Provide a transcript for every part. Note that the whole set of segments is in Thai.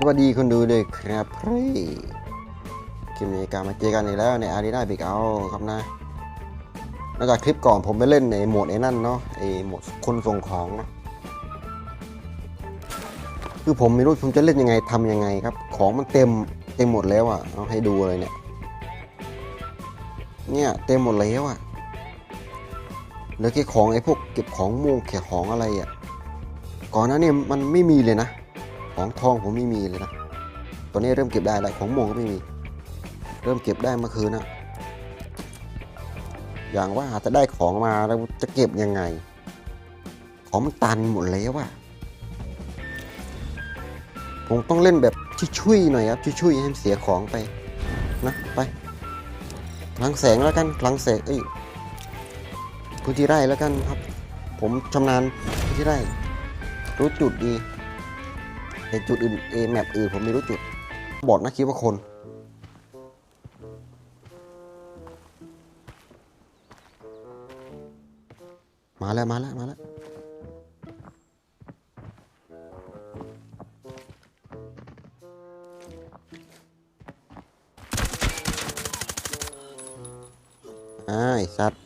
สวัสดีคนดูเลยครับเฮ้ยคลิปนี้กลับมาเจอกันอีกแล้วในอารีนาบิ๊กเอาครับนะนอกจากคลิปก่อนผมไปเล่นในโหมดไอ้นั่นเนาะไอ้โหมดคนส่งของนะคือผมไม่รู้ผมจะเล่นยังไงทำยังไงครับ ของมันเต็มเต็มหมดแล้วอะ่ะเอาให้ดูเลยเนี่ย เนี่ยเต็มหมดแล้วอะ่ะเหลือแค่ของไอ้พวกเก็บของม่วงแค่ของอะไรอะ่ะก่อนหน้านี้มันไม่มีเลยนะ ของทองผมไม่มีเลยนะ ตอนนี้เริ่มเก็บได้แล้วของโมงก็ไม่มี เริ่มเก็บได้เมื่อคืนนะ อย่างว่าจะได้ของมาแล้วจะเก็บยังไง ของมันตันหมดแล้วว่ะผมต้องเล่นแบบช่วยๆหน่อยครับช่วยๆให้เสียของไปนะไปพลังแสงแล้วกันพลังแสงเอ้ยพื้นที่ไร่แล้วกันครับ ผมชำนาญพื้นที่ไร่รู้จุดดี แต่จุดอื่นเอแมปอื่นผมไม่รู้จุด บอดนะคิดว่าคน มาแล้วมาแล้วมาแล้วไอ้สัตว์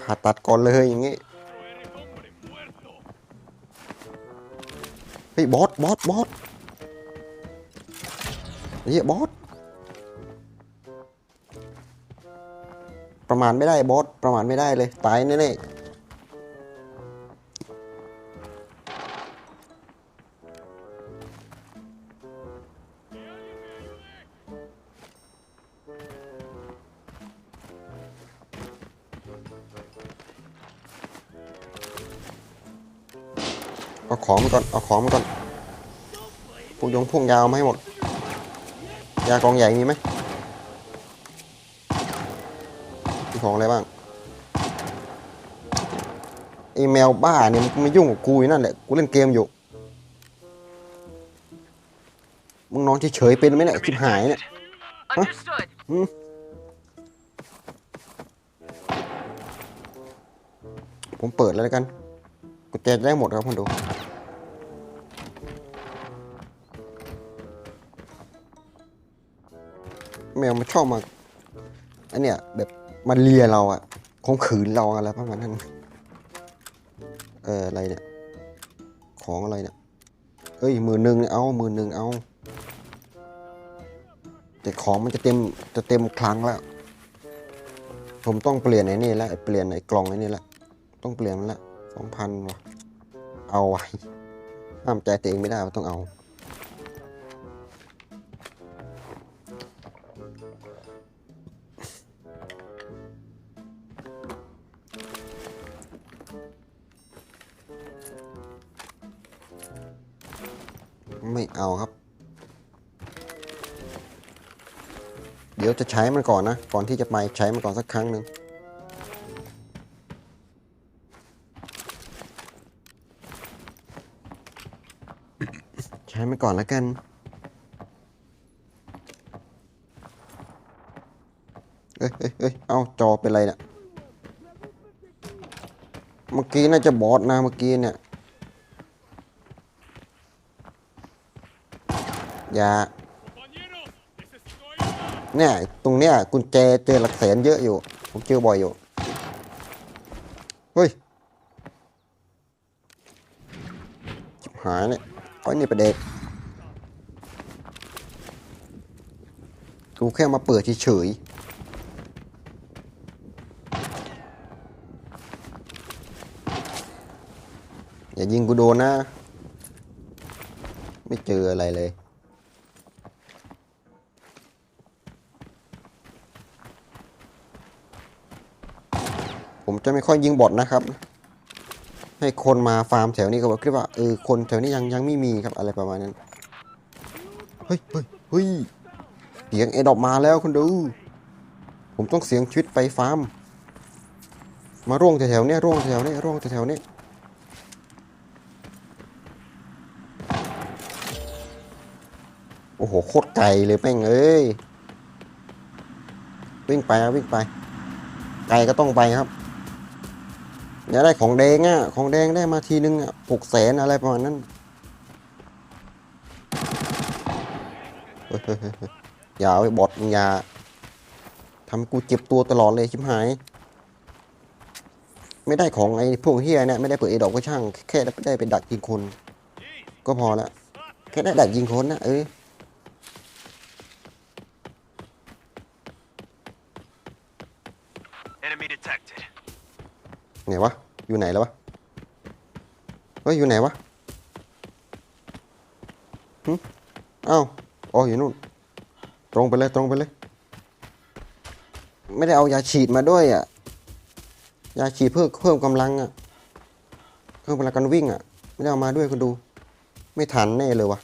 ผ่าตัดก่อนเลยอย่างงี้ ฮ้ยบอสบอสบอสเฮ้ยบอสประมาณไม่ได้บอสประมาณไม่ได้เลย ตายแน่ๆ เอาของมาก่อน เอาของมาก่อนพวกยงพวกยาวมาให้หมด ยากองใหญ่มีไหมมีของอะไรบ้างไอแมวบ้าเนี่ยมันไม่ยุ่งกับกูอยู่นั่นแหละ กูเล่นเกมอยู่ มึงนอนเฉยๆเป็นไหมเนี่ยชิบหายเนี่ย Understood. ผมเปิดแล้วกันกุญแจจะได้หมดครับคุณดู แมวมันชอบมาอันเนี้ยแบบมาเลียเราอะข่มขืนเราอะไรประมาณนั้น เอออะไรเนี่ย ของอะไรเนี่ยเอ้ยมื่นหนึ่งเอามื่นหนึ่งเอา แต่ของมันจะเต็มจะเต็มครั้งแล้ว ผมต้องเปลี่ยนไอ้นี่แล้วเปลี่ยนไอ้กล่องไอ้นี่ละต้องเปลี่ยนมันละสองพันว่ะเอาไว้ห้ามใจตัวเองไม่ได้ต้องเอา ไม่เอาครับ เดี๋ยวจะใช้มันก่อนนะ ก่อนที่จะไปใช้มันก่อนสักครั้งหนึ่งใช้มันก่อนแล้วกัน เอ้ยเอ้ยเอ้ยเอาจอเป็นไรเนี่ยเมื่อกี้น่าจะบอสนะเมื่อกี้เนี่ย อย่าเนี่ยตรงเนี้ยกุญแจเจอหลักแสนเยอะอยู่ ผมเจอบ่อยอยู่ เฮ้ยจิบหายเนี่ยไอ้นี่ประเด็กกูแค่มาเปิดเฉยอย่ายิงกูโดนนะ ไม่เจออะไรเลย จะไม่ค่อยยิงบอทนะครับ ให้คนมาฟาร์มแถวนี้ก็บอกคิดว่าเออคนแถวนี้ยังยังไม่มีครับอะไรประมาณนั้นเฮ้ยเฮ้ยเฮ้ยเสียงเอดอกมาแล้วคุณดู ผมต้องเสียงชีวิตไปฟาร์ม มาร่วงแถวๆเนี้ยร่วงแถวๆเนี้ยร่วงแถวๆเนี้ยโอ้โหโคตรไกลเลยแม่งเอ้ยวิ่งไปวิ่งไป ไกลก็ต้องไปครับ อยากได้ของแดงอะ ของแดงได้มาทีนึงอะหกแสนอะไรประมาณนั้นอย่าไปบอดอย่าทำกูเจ็บตัวตลอดเลยชิบหาย ไม่ได้ของไอ้พวกเฮียเนี่ยไม่ได้เปิดไอ้ดอกก็ช่าง แค่ได้ไปดักยิงคน ก็พอละแค่ได้ดักยิงคนนะเออ ไหนวะ อยู่ไหนแล้ววะ เฮ้ย อยู่ไหนวะหึอ้าวอ๋ออยู่นู่น ตรงไปเลย ตรงไปเลย ไม่ได้เอายาฉีดมาด้วยอะ ยาฉีดเพิ่มเพิ่มกำลังอะ เพิ่มกำลังการวิ่งอะ ไม่ได้เอามาด้วยคุณดู ไม่ทันแน่เลยวะ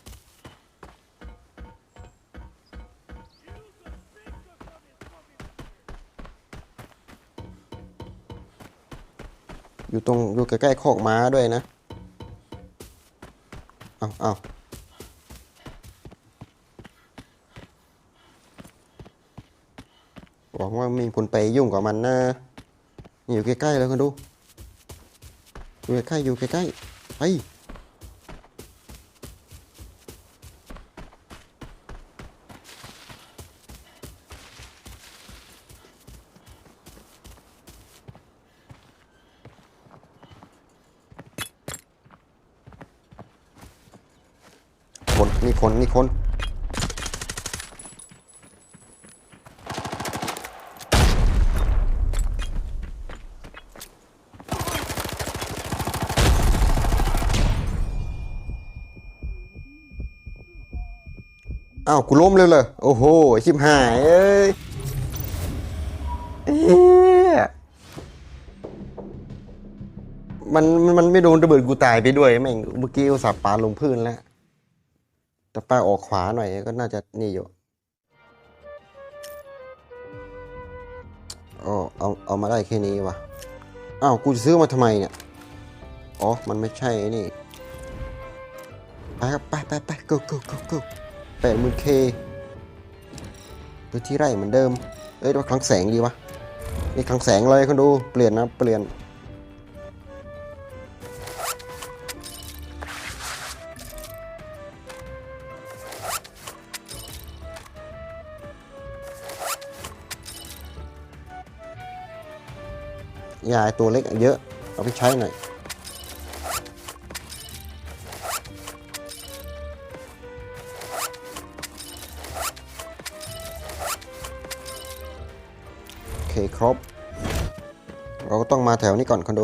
อยู่ตรงอยู่ใกล้ๆคอกม้าด้วยนะ เอาเอาหวังว่ามีคนไปยุ่งกับมันนะนี่อยู่ใกล้ๆแล้วกันดู อยู่ใกล้ๆอยู่ใกล้ๆไปคนนี่คนนี่คน อ้าวกูล้มเลยเลยโอ้โหชิบหายเอ้ยมันมันมันไม่โดนระเบิดกูตายไปด้วยแม่งเมื่อกี้อุตส่าห์ปาลงพื้นแล้วแต่ป้าออกขวาหน่อยก็น่าจะนี่อยู่อ๋อเอาเอามาได้แค่นี้วะอ้าวกูจะซื้อมาทำไมเนี่ยอ๋อมันไม่ใช่นี่ ไปครับไปไปไป go go go go แปดหมื่นเคพื้นที่ไร่เหมือนเดิม เอ้ยว่าคลังแสงดีวะ นี่คลังแสงเลยคุณดู เปลี่ยนนะ เปลี่ยน ยาไอ้ตัวเล็กเยอะ เอาไปใช้หน่อย เคครบ เราก็ต้องมาแถวนี้ก่อนคอนโด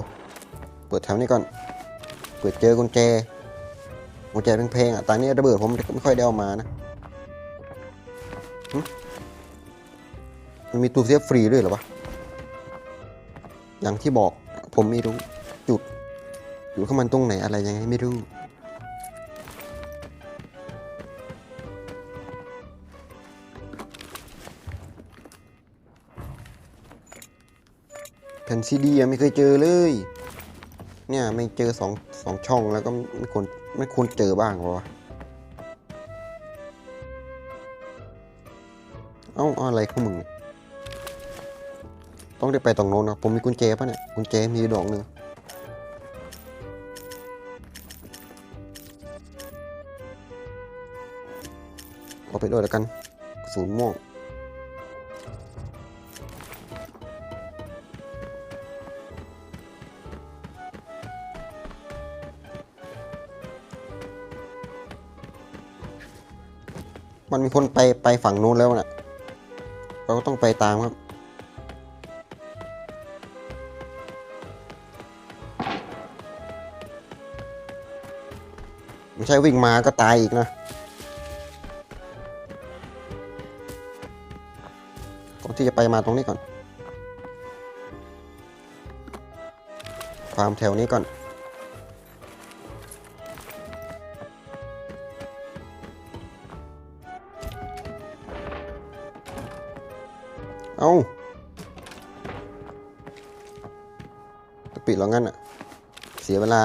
เปิดแถวนี้ก่อน เปิดเจอกุญแจ กุญแจเพลงๆอะตอนนี้ระเบิดผมไม่ค่อยได้เอามานะมันมีตู้เซฟฟรีด้วยหรอวะ อย่างที่บอกผมไม่รู้จุด อยู่ข้างมันตรงไหนอะไรยังไงไม่รู้ ผ่นซีดียังไม่เคยเจอเลย เนี่ยไม่เจอสองสองช่องแล้วก็ไม่ควรไม่ควรเจอบ้างวะเอ้าเอาอะไรของมึง ต้องได้ไปตรงโน้นนะผมมีกุญแจปะเนี่ยกุญแจมีดอกหนึ่งเอาไปด้วยแล้วกันกระสุนม่วง มันมีคนไปไปฝั่งนู้นแล้วนะ่ะเราก็ต้องไปตามครับ ไม่ใช่วิ่งมาก็ตายอีกนะ ก่อนที่จะไปมาตรงนี้ก่อนฟาร์มแถวนี้ก่อน จะปิดแล้วงั้นอะ เสียเวลา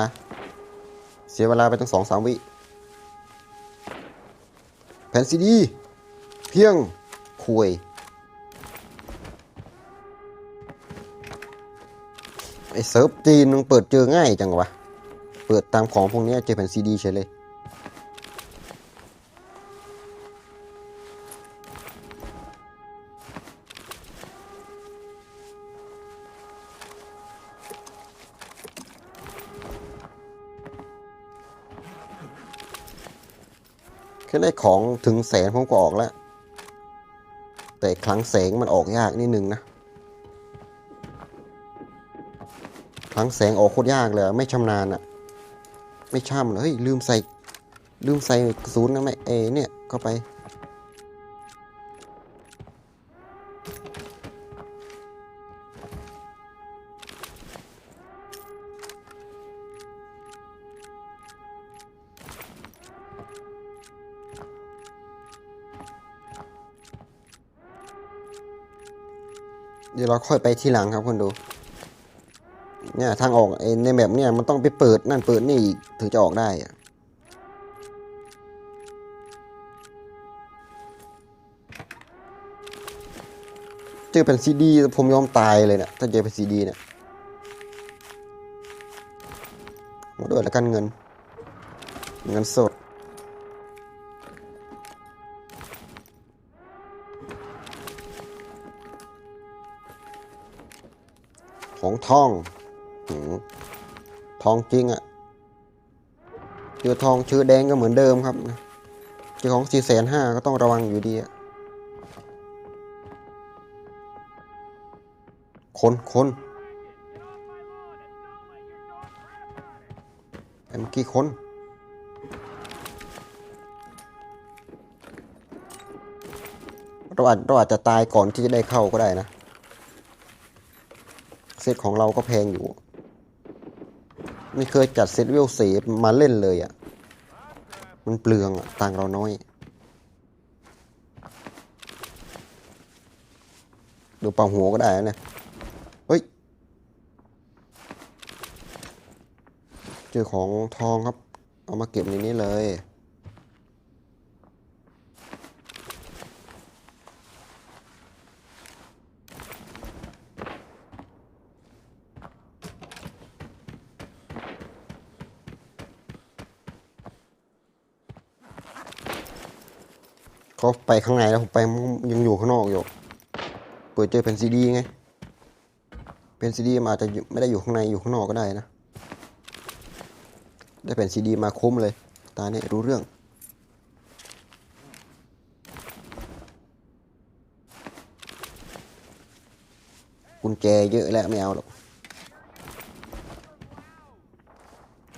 เสียเวลาไปตั้งสองสามวิ แผ่นซีดี เพียงคุยไอเซิร์ฟจีนมึงเปิดเจอง่ายจังวะ เปิดตามของพวกนี้เจอแผ่นซีดีเฉยเลย แค่ได้ของถึงแสนผมก็ออกแล้ว แต่ครั้งแสงมันออกยากนิดนึงนะครั้งแสงออกโคตรยากเลย ไม่ชำนาญอะไม่ช่ำเลยลืมใส่ ลืมใส่ศูนย์นะไม่เอเนี่ยเข้าไป เดี๋ยวเราค่อยไปทีหลังครับคนดู เนี่ยทางออกในแบบเนี่ยมันต้องไปเปิดนั่นเปิดนี่อีกถึงจะออกได้อะเจอเป็นซีดีผมยอมตายเลยเนะี่ยถ้าเจอเป็นซีดีเนี่ยมดด้วยแล้วกันเงิน เงินสด ของทองทองจริงอะ่ะเจอทองชื่อแดงก็เหมือนเดิมครับเจอของสี่แสนห้าก็ต้องระวังอยู่ดีอะคนคนไอ้เมื่อกี้คนเราอาจเราอาจจะตายก่อนที่จะได้เข้าก็ได้นะ เซตของเราก็แพงอยู่ ไม่เคยจัดเซตเวลเซฟมาเล่นเลยอะ่ะ มันเปลืองอะ่ะตังเราน้อย ดูเป่าหัวก็ได้นะเนี่ยเฮ้ย เจอของทองครับ เอามาเก็บในนี้เลย เขาไปข้างในแล้วผมไปยังอยู่ข้างนอกอยู่ เปิดเจอเป็นซีดีไงเป็นซีดีมันอาจจะไม่ได้อยู่ข้างในอยู่ข้างนอกก็ได้นะ ได้เป็นซีดีมาคุ้มเลย ตาเนี่ยรู้เรื่อง กุญแจเยอะแล้วไม่เอาหรอก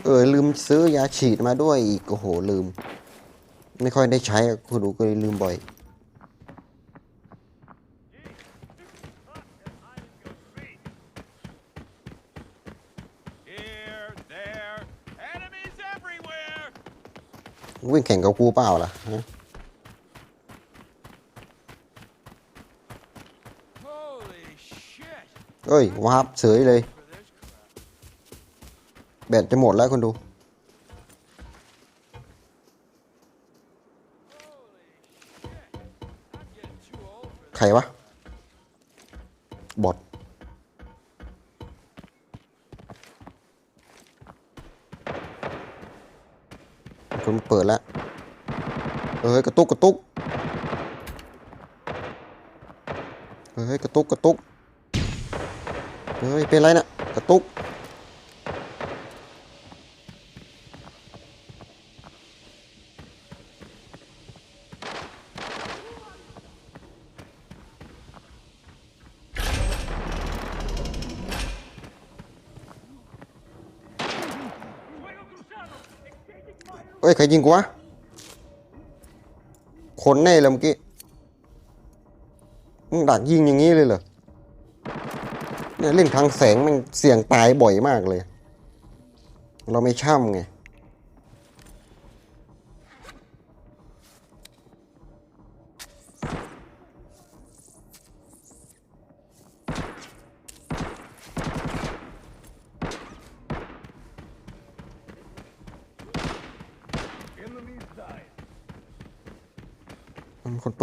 เออลืมซื้อยาฉีดมาด้วยอีกโอ้โหลืม ไม่ค่อยได้ใช้คุณดูก็เลยลืมบ่อย วิ่งแข่งกับกูเปล่าล่ะฮะเอ้ยวาร์ปเฉยเลย แบตจะหมดแล้วคนดู ใครวะ บอทคนเปิดแล้ว เอ้ย กระตุกกระตุกเฮ้ย กระตุกกระตุกเฮ้ย เป็นไรนะกระตุก อ้ยใครยิงกูวะ คนแน่เลยเมื่อกี้ มึงดักยิงอย่างนี้เลยเหรอ เนี่ยเล่นทางแสงมันเสี่ยงตายบ่อยมากเลย เราไม่ช่ำไง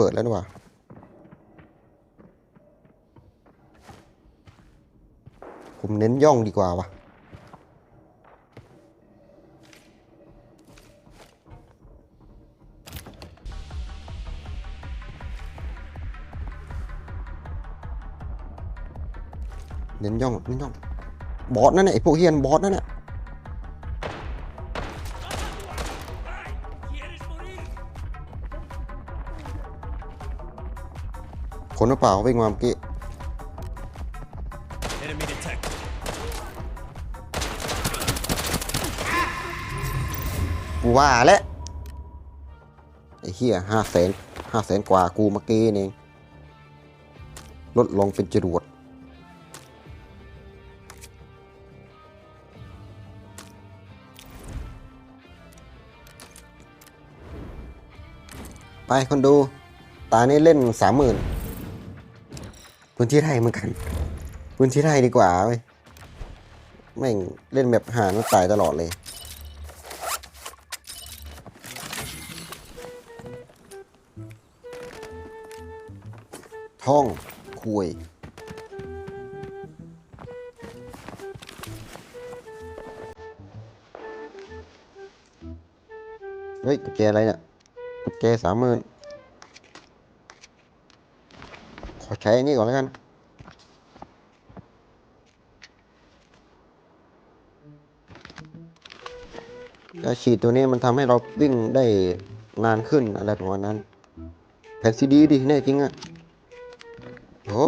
ปิดแล้วนี่หว่าผมเน้นย่องดีกว่าวะเน้นย่องเน้นย่อง บอสนั่นน่ะไอ้พวกเฮียนบอสนั่นน่ะ คนหรือเปล่าวิ่งมาเมื่อกี้ Enemy detected. กูว่าแล้วไอ้เหี้ยห้าแสนห้าแสนกว่ากูเมื่อกี้นี่เองลดลงเป็นจรวดไปคนดู ตานี้เล่นสามหมื่น พื้นที่ไร่เหมือนกัน พื้นที่ไร่ดีกว่าเว้ยแม่งเล่นแบบหามันตายตลอดเลยท่องคุยเฮ้ยกุญแจอะไรเนี่ยกุญแจสามหมื่นขอ ใช้อันนี้ก่อนแล้วกันยาฉีดตัวนี้มันทำให้เราวิ่งได้นานขึ้นอะไรประมาณนั้น แผ่นซีดีดิแน่จริงอะโอ้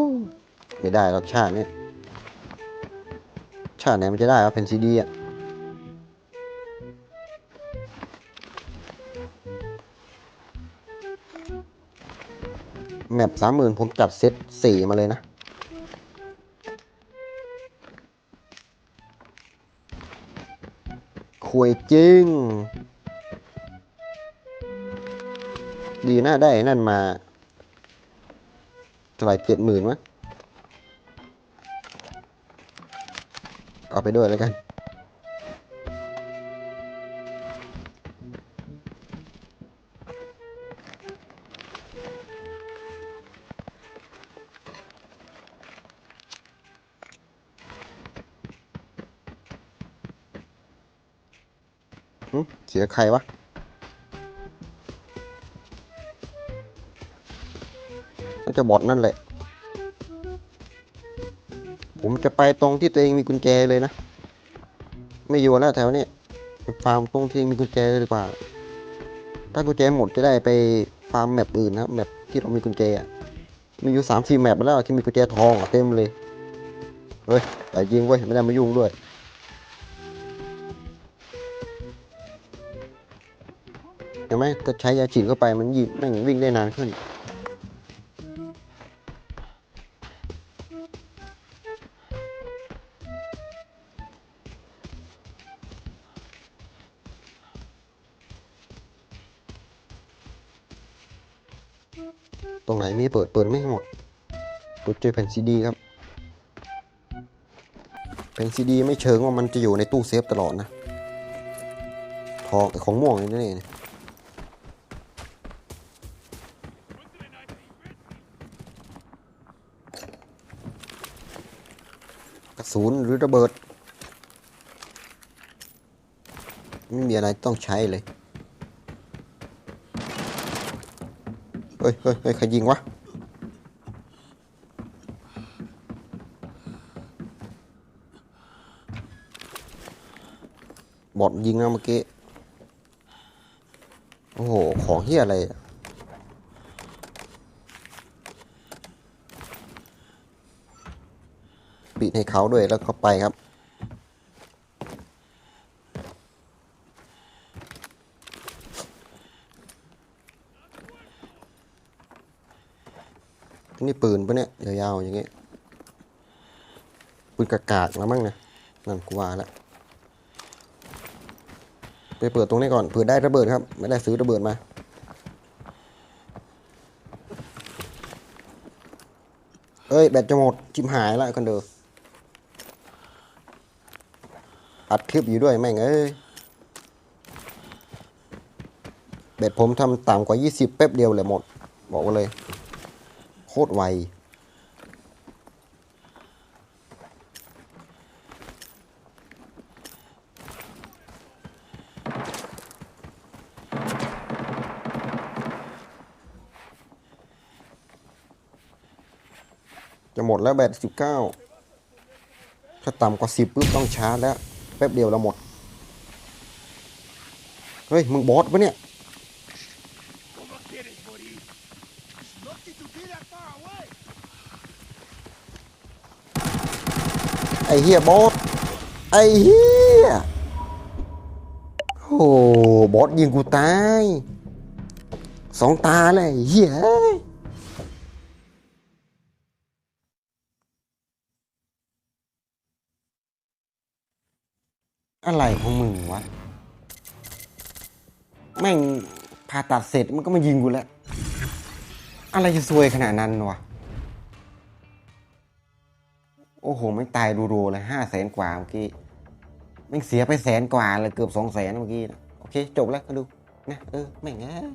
ไม่ได้หรอกชาตินี้ชาติไหนมันจะได้วะแผ่นซีดีอะ แมปสามหมื่นผมจัดเซตสี่มาเลยนะคุยจริง ดีน่าได้นั่นมาเท่าไหร่เจ็ดหมื่นมั้งเอาไปด้วยแล้วกัน สียใครวะ น่าจะบอดนั่นแหละ ผมจะไปตรงที่ตัวเองมีกุญแจเลยนะ ไม่อยู่แล้วแถวนี้ฟาร์มตรงที่มีกุญแจเลยดีกว่า ถ้ากุญแจหมดจะได้ไปฟาร์มแมปอื่นนะแมปที่เรามีกุญแจอะมีอยู่สามสี่แมปแล้วที่มีกุญแจทองอะเต็มเลย เฮ้ยแต่ยิงเว้ยไม่ได้มายุ่งด้วย ไหมถ้าใช้ยาฉีดเข้าไปมันยิงแม่งวิ่งได้นานขึ้น ตรงไหนมีเปิดเปิดไม่หมดกูเจอแผ่นซีดีครับแผ่นซีดีไม่เชิงว่ามันจะอยู่ในตู้เซฟตลอดนะทองของม่วงนี่นี่ นี่กระสุนหรือระเบิด ไม่มีอะไรต้องใช้เลย เฮ้ยเฮ้ยเฮ้ยใครยิงวะ บอดยิงนะเมื่อกี้ โอ้โห ของเฮียอะไรอะ ปิดให้เขาด้วยแล้วก็ไปครับ นี่ปืนปะเนี่ยยาวๆอย่างเงี้ยปืนกากากๆแล้วมั้งนะนั่นกูว่าแล้วไปเปิดตรงนี้ก่อนเผื่อได้ระเบิดครับ ไม่ได้ซื้อระเบิดมาเอ้ยแบตจะหมดจิมหายแล้วคนเดิม อัดคลิปอยู่ด้วยแม่งเอ้ยแบตผมทำต่ำกว่า 20แป๊บเดียวเลยหมด บอกไว้เลย โคตรไวจะหมดแล้วแบตสิบเก้าถ้าต่ำกว่าสิบปุ๊บต้องชาร์จแล้ว แป๊บเดียวเราหมด เฮ้ย มึงบอสปะเนี่ย ไอเฮียบอส ไอเฮียโอ้บอสยิงกูตาย สองตาเลยเฮีย แม่งผ่าตัดเสร็จมันก็มายิงกูแล้ว อะไรจะซวยขนาดนั้นวะ โอ้โห ไม่งตายรัวๆเลยห้าแสนกว่าเมื่อกี้แม่งเสียไปแสนกว่าเลยเกือบสองแสนเมื่อกี้นะโอเค จบแล้วก็ดูนะเออแม่งเอ้ย